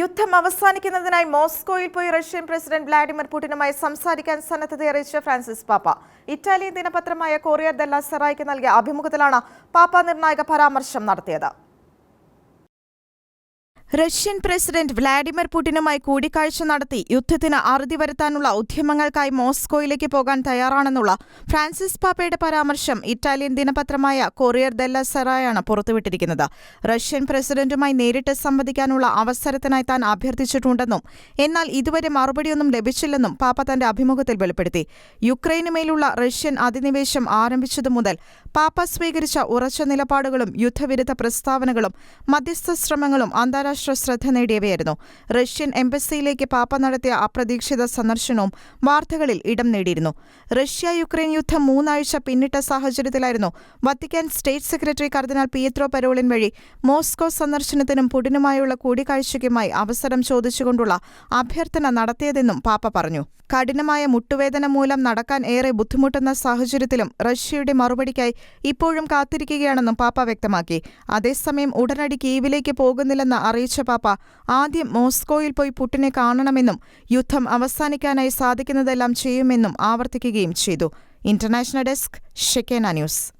യുദ്ധം അവസാനിക്കുന്നതിനായി മോസ്കോയിൽ പോയി റഷ്യൻ പ്രസിഡന്റ് വ്ളാഡിമിർ പുടിനുമായി സംസാരിക്കാൻ സന്നദ്ധത അറിയിച്ച ഫ്രാൻസിസ് പാപ്പ. ഇറ്റാലിയൻ ദിനപത്രമായ കൊറിയർ ദെല്ല സെറായിക്ക് നൽകിയ അഭിമുഖത്തിലാണ് പാപ്പ നിർണായക പരാമർശം നടത്തിയത്. റഷ്യൻ പ്രസിഡന്റ് വ്ളാഡിമിർ പുടിനുമായി കൂടിക്കാഴ്ച നടത്തി യുദ്ധത്തിന് അറുതി വരുത്താനുള്ള ഉദ്യമങ്ങൾക്കായി മോസ്കോയിലേക്ക് പോകാൻ തയ്യാറാണെന്നുള്ള ഫ്രാൻസിസ് പാപ്പയുടെ പരാമർശം ഇറ്റാലിയൻ ദിനപത്രമായ കൊറിയർ ദെല്ല സെറായാണ് പുറത്തുവിട്ടിരിക്കുന്നത്. റഷ്യൻ പ്രസിഡന്റുമായി നേരിട്ട് സംവദിക്കാനുള്ള അവസരത്തിനായി താൻ അഭ്യർത്ഥിച്ചിട്ടുണ്ടെന്നും എന്നാൽ ഇതുവരെ മറുപടിയൊന്നും ലഭിച്ചില്ലെന്നും പാപ്പ തന്റെ അഭിമുഖത്തിൽ വെളിപ്പെടുത്തി. യുക്രൈനുമേലുള്ള റഷ്യൻ അധിനിവേശം ആരംഭിച്ചതു മുതൽ പാപ്പ സ്വീകരിച്ച ഉറച്ച നിലപാടുകളും യുദ്ധവിരുദ്ധ പ്രസ്താവനകളും മധ്യസ്ഥ ശ്രമങ്ങളും അന്താരാഷ്ട്ര ശ്രദ്ധ നേടിയവയായിരുന്നു. റഷ്യൻ എംബസിയിലേക്ക് പാപ്പ നടത്തിയ അപ്രതീക്ഷിത സന്ദർശനവും വാർത്തകളിൽ ഇടം നേടിയിരുന്നു. റഷ്യ യുക്രൈൻ യുദ്ധം മൂന്നാഴ്ച പിന്നിട്ട സാഹചര്യത്തിലായിരുന്നു. വത്തിക്കാൻ സ്റ്റേറ്റ് സെക്രട്ടറി കർദിനാൾ പിയത്രോ പരോളിൻ വഴി മോസ്കോ സന്ദർശനത്തിനും പുടിനുമായുള്ള കൂടിക്കാഴ്ചയ്ക്കുമായി അവസരം ചോദിച്ചുകൊണ്ടുള്ള അഭ്യർത്ഥന നടത്തിയതെന്നും പാപ്പ പറഞ്ഞു. കഠിനമായ മുട്ടുവേദന മൂലം നടക്കാൻ ഏറെ ബുദ്ധിമുട്ടുന്ന സാഹചര്യത്തിലും റഷ്യയുടെ മറുപടിക്കായി ഇപ്പോഴും കാത്തിരിക്കുകയാണെന്നും പാപ്പ വ്യക്തമാക്കി. അതേസമയം ഉടനടി കീവിലേക്ക് പോകുന്നില്ലെന്ന് അറിയിച്ച പാപ്പ ആദ്യം മോസ്കോയിൽ പോയി പുട്ടിനെ കാണണമെന്നും യുദ്ധം അവസാനിക്കാനായി സാധിക്കുന്നതെല്ലാം ചെയ്യുമെന്നും ആവർത്തിക്കുകയും ചെയ്തു. International desk Shekinah News.